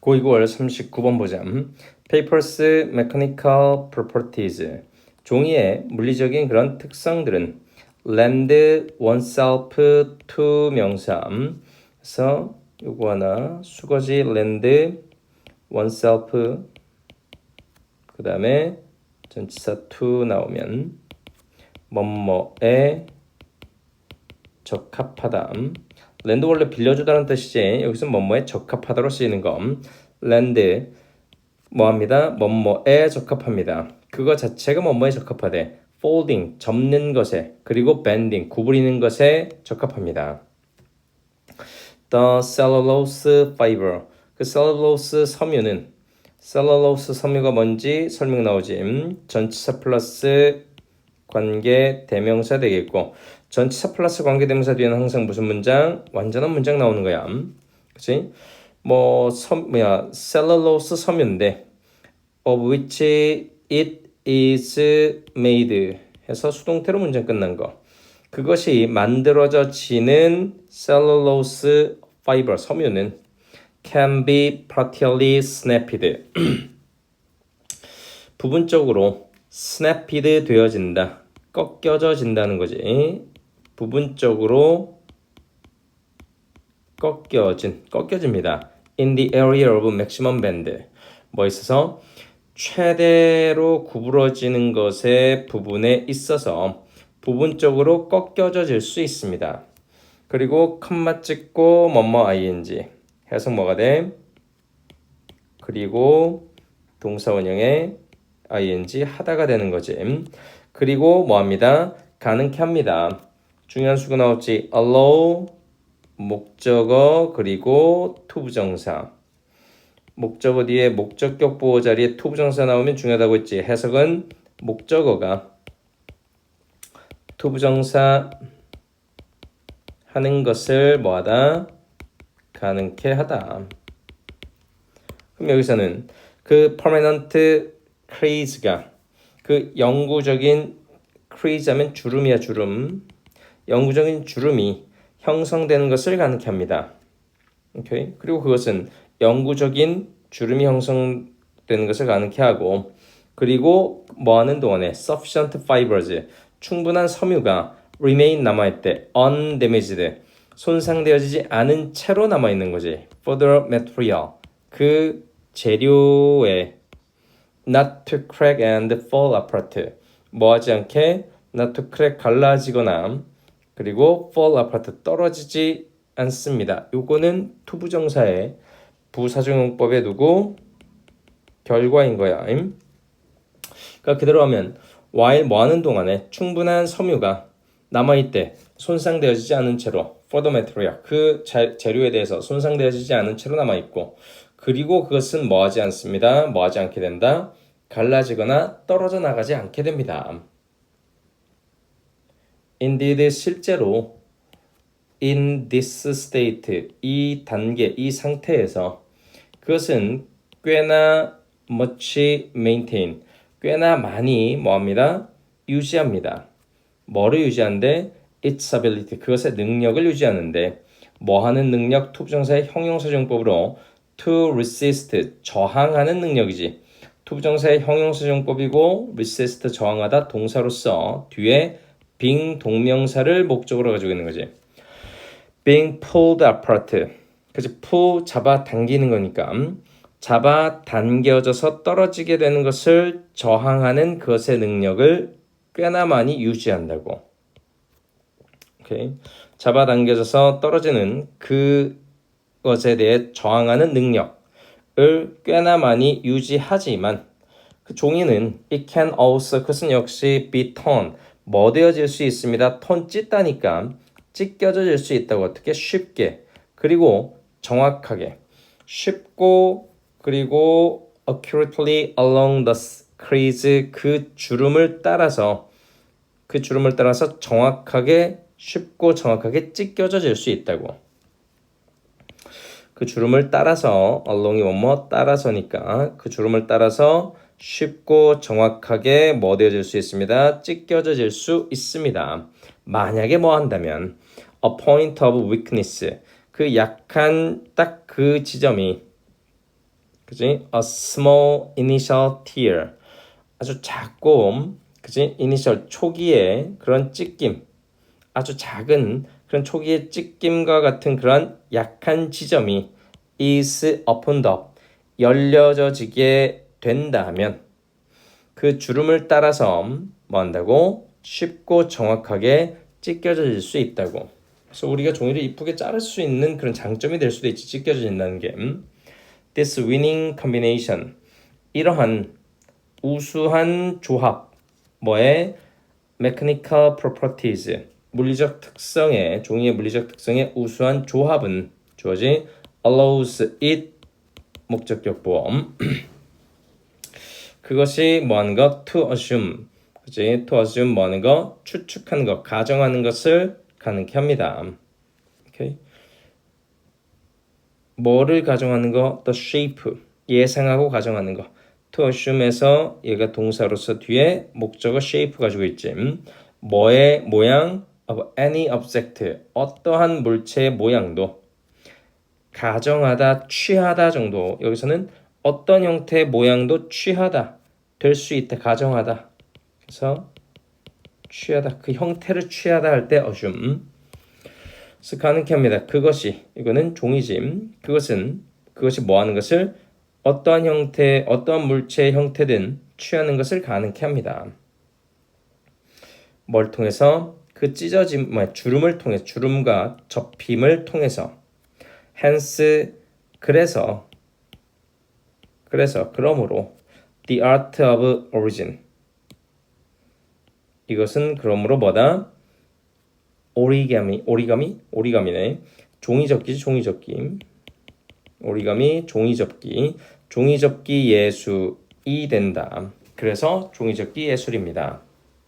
고이고월 39번 보자. Papers mechanical properties. 종이의 물리적인 그런 특성들은 lend oneself to 명사. 그래서 요거 하나 수거지 lend oneself 그 다음에 전치사 to 나오면 뭐뭐에 적합하다. 랜드 원래 빌려주다는 뜻이지 여기서 뭐뭐에 적합하다로 쓰이는 거. 랜드 뭐합니다. 뭐뭐에 적합합니다. 그거 자체가 뭐뭐에 적합하대. folding 접는 것에 그리고 bending 구부리는 것에 적합합니다. The cellulose fiber 그 셀룰로스 섬유는 셀룰로스 섬유가 뭔지 설명 나오지. 음, 전치사 플러스 관계 대명사 되겠고 전치사 플러스 관계 대명사 뒤에는 항상 무슨 문장? 완전한 문장 나오는 거야. 그치? 뭐, 섬, 뭐야, 셀룰로스 섬유인데, of which it is made 해서 수동태로 문장 끝난 거. 그것이 만들어져지는 셀룰로스 파이버 섬유는 can be partially snapped. 부분적으로 snapped 되어진다. 꺾여져 진다는 거지. 부분적으로 꺾여진, 꺾여집니다. In the area of maximum bend. 뭐 있어서 최대로 구부러지는 것의 부분에 있어서 부분적으로 꺾여질 수 있습니다. 그리고 컴마 찍고 뭐뭐 ing 해석 뭐가 돼? 그리고 동사 원형에 ing 하다가 되는 거지. 그리고 뭐 합니다? 가능케 합니다. 중요한 수가 나왔지. allow 목적어 그리고 투부정사. 목적어 뒤에 목적격 보호 자리에 투부정사 나오면 중요하다고 했지. 해석은 목적어가 투부정사 하는 것을 뭐하다 가능케 하다. 그럼 여기서는 그 permanent craze가 그 영구적인 craze 하면 주름이야 주름. 영구적인 주름이 형성되는 것을 가능케 합니다. 오케이. 그리고 그것은 영구적인 주름이 형성되는 것을 가능케 하고 그리고 뭐 하는 동안에 sufficient fibers 충분한 섬유가 remain 남아있 대 undamaged 손상되어지지 않은 채로 남아있는 거지 further material 그 재료에 not to crack and fall apart 뭐하지 않게 not to crack 갈라지거나 그리고 fall apart 떨어지지 않습니다. 요거는 투부정사의 부사적용법에 두고 결과인 거야. 그러니까 그대로 하면 while 뭐 하는 동안에 충분한 섬유가 남아 있대 손상되어지지 않은 채로 further material 그 자, 재료에 대해서 손상되어지지 않은 채로 남아 있고 그리고 그것은 뭐하지 않습니다. 뭐하지 않게 된다. 갈라지거나 떨어져 나가지 않게 됩니다. Indeed, 실제로 in this state, 이 단계, 이 상태에서 그것은 꽤나 much maintain, 꽤나 많이 뭐합니다? 유지합니다. 뭐를 유지하는데? its ability, 그것의 능력을 유지하는데 뭐 하는 능력? 투부정사의 형용사정법으로 to resist, 저항하는 능력이지. 투부정사의 형용사정법이고 resist, 저항하다 동사로서 뒤에 being 동명사를 목적으로 가지고 있는 거지. being pulled apart. 그치, pull 잡아 당기는 거니까 잡아 당겨져서 떨어지게 되는 것을 저항하는 그것의 능력을 꽤나 많이 유지한다고. 오케이. 잡아 당겨져서 떨어지는 그것에 대해 저항하는 능력을 꽤나 많이 유지하지만 그 종이는 it can also 그것은 역시 be torn 뭐 되어질 수 있습니다. 톤 찢다니까 찢겨질 수 있다고 어떻게? 쉽게. 그리고 정확하게. 쉽고 그리고 accurately along the crease 그 주름을 따라서 그 주름을 따라서 정확하게 쉽고 정확하게 찢겨질 수 있다고. 그 주름을 따라서 along이 뭐뭐 따라서니까 그 주름을 따라서 쉽고 정확하게 뭐 되어질 수 있습니다. 찢겨질 수 있습니다. 만약에 뭐 한다면 a point of weakness 그 약한 딱 그 지점이 그지? A small initial tear. 아주 작고, 그지? initial 초기에 그런 찢김. 아주 작은 그런 초기의 찢김과 같은 그런 약한 지점이 is opened up. 열려져지게 된다면 그 주름을 따라서 뭐 한다고? 쉽고 정확하게 찢겨질 수 있다고. 그래서 우리가 종이를 이쁘게 자를 수 있는 그런 장점이 될 수도 있지 찢겨진다는 게. 음? This winning combination 이러한 우수한 조합 뭐의 mechanical properties 물리적 특성의 종이의 물리적 특성의 우수한 조합은 주어지 allows it 목적격 보험 그것이 뭐 하는 것 to assume 그지 to assume 뭐 하는 거 추측하는 것 가정하는 것을 가능케 합니다. 오케이. 뭐를 가정하는 거? the shape 예상하고 가정하는 거. to assume에서 얘가 동사로서 뒤에 목적어 shape 가지고 있지. 음? 뭐의 모양 of any object 어떠한 물체의 모양도 가정하다 취하다 정도 여기서는 어떤 형태의 모양도 취하다 될 수 있다 가정하다 그래서 취하다 그 형태를 취하다 할때 assume 그래서 가능케 합니다. 그것이 이거는 종이짐. 그것은 그것이 뭐 하는 것을 어떠한 형태, 어떠한 물체의 형태든 취하는 것을 가능케 합니다. 뭘 통해서 그 찢어짐, 뭐 주름을 통해 주름과 접힘을 통해서 hence 그래서 그래서 그러므로 the art of origin 이것은 그러므로 뭐다? 오리가미, 오리가미, 오리가미네. 종이접기지, 종이접기. 오리가미, 종이접기. 종이접기 예술이 된다. 그래서 종이접기 예술입니다.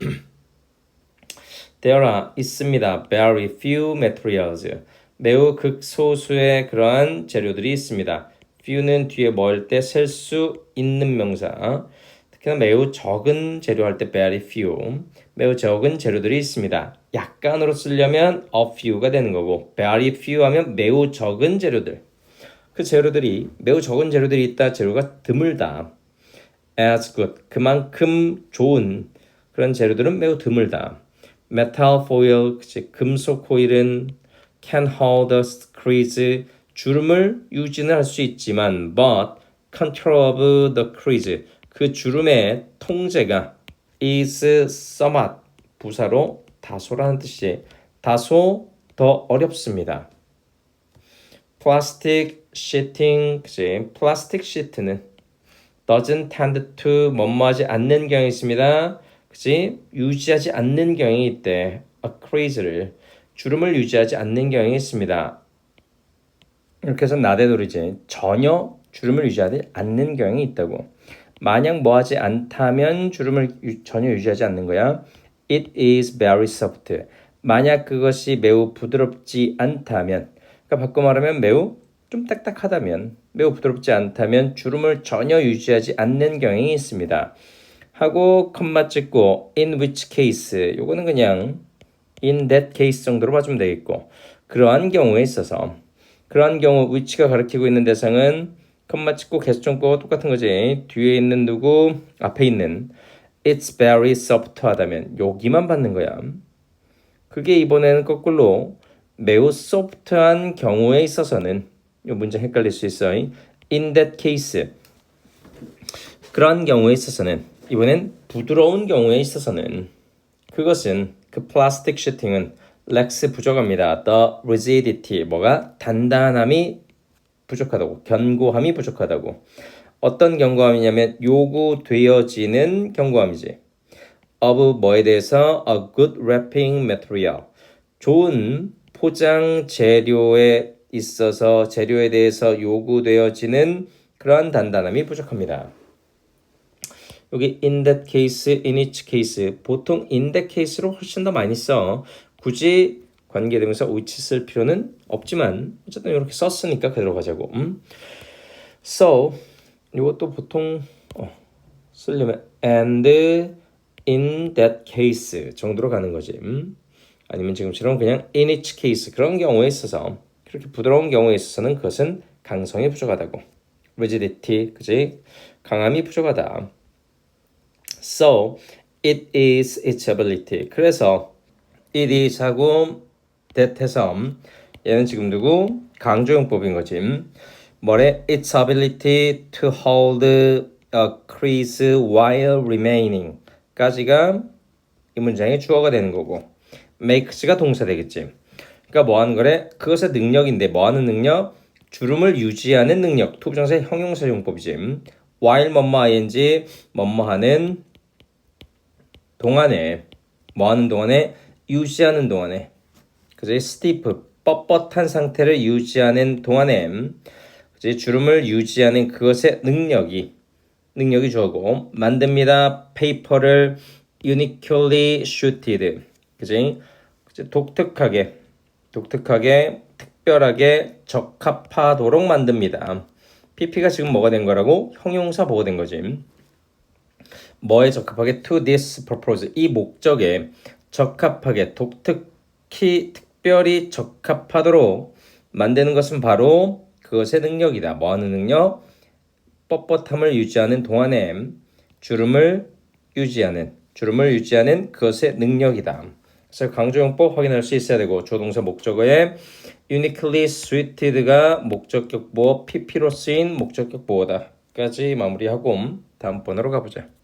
There are 있습니다. Very few materials. 매우 극소수의 그러한 재료들이 있습니다. Few는 뒤에 뭘때셀 수 있는 명사. 특히나 매우 적은 재료 할 때 very few. 매우 적은 재료들이 있습니다. 약간으로 쓰려면 a few가 되는 거고 very few 하면 매우 적은 재료들. 그 재료들이 매우 적은 재료들이 있다. 재료가 드물다. as good 그만큼 좋은 그런 재료들은 매우 드물다. metal foil 그치 금속 호일은 can hold the crease 주름을 유지는 할 수 있지만 but control of the crease 그 주름의 통제가 is somewhat 부사로 다소라는 뜻이 다소 더 어렵습니다. 플라스틱 시팅 그지 플라스틱 시트는 doesn't tend to 뭐뭐하지 않는 경향이 있습니다. 그지 유지하지 않는 경향이 있대. acrease를 주름을 유지하지 않는 경향이 있습니다. 이렇게 해서 나대돌이지 전혀 주름을 유지하지 않는 경향이 있다고. 만약 뭐 하지 않다면 주름을 유, 전혀 유지하지 않는 거야. It is very soft. 만약 그것이 매우 부드럽지 않다면, 그러니까 바꿔 말하면 매우 좀 딱딱하다면, 매우 부드럽지 않다면 주름을 전혀 유지하지 않는 경향이 있습니다. 하고 컴마 찍고 in which case 요거는 그냥 in that case 정도로 봐주면 되겠고 그러한 경우에 있어서 그러한 경우 which가 가리키고 있는 대상은 컴마 찍고 개수정보가 똑같은 거지. 뒤에 있는 누구 앞에 있는. It's very soft 하다면 여기만 받는 거야. 그게 이번에는 거꾸로 매우 소프트한 경우에 있어서는 이 문제 헷갈릴 수 있어 in that case. 그러한 경우에 있어서는 이번엔 부드러운 경우에 있어서는 그것은 그 플라스틱 시팅은 렉스 부족합니다. The rigidity 뭐가 단단함이 부족하다고 견고함이 부족하다고 어떤 견고함이냐면 요구되어지는 견고함이지. of 뭐에 대해서 a good wrapping material 좋은 포장 재료에 있어서 재료에 대해서 요구되어지는 그러한 단단함이 부족합니다. 여기 in that case, in each case 보통 in that case로 훨씬 더 많이 써. 굳이 관계대명사 which 쓸 필요는 없지만 어쨌든 이렇게 썼으니까 그대로 가자고. 음? So 이것도 보통 어, 쓰려면 and in that case 정도로 가는 거지. 음? 아니면 지금처럼 그냥 in each case 그런 경우에 있어서 그렇게 부드러운 경우에 있어서는 그것은 강성이 부족하다고. rigidity, 그지? 강함이 부족하다. So it is its ability. 그래서 it is 하고 that 해서 얘는 지금 누구? 강조용법인 거지. 뭐래? Its ability to hold a crease while remaining. 까지가 이 문장의 주어가 되는 거고 makes가 동사 되겠지. 그러니까 뭐 하는 거래? 그것의 능력인데 뭐 하는 능력? 주름을 유지하는 능력. 투부정사의 형용사 용법이지. while 뭐뭐 ing 뭐뭐 하는 동안에 뭐 하는 동안에 유지하는 동안에 그지 스티프 뻣뻣한 상태를 유지하는 동안에 그지 주름을 유지하는 그것의 능력이 능력이 주어고 만듭니다. 페이퍼를 uniquely suited. 그지 그지 독특하게 독특하게 특별하게 적합하도록 만듭니다. PP가 지금 뭐가 된 거라고? 형용사 보고 된 거지? 뭐에 적합하게 to this purpose? 이 목적에 적합하게 독특히 특별히 적합하도록 만드는 것은 바로 그것의 능력이다. 뭐 하는 능력? 뻣뻣함을 유지하는 동안에 주름을 유지하는 주름을 유지하는 그것의 능력이다. 그래서 강조용법 확인할 수 있어야 되고 조동사 목적어에 uniquely suited가 목적격 보어 pp로 쓰인 목적격 보어다까지 마무리하고 다음 번으로 가보자.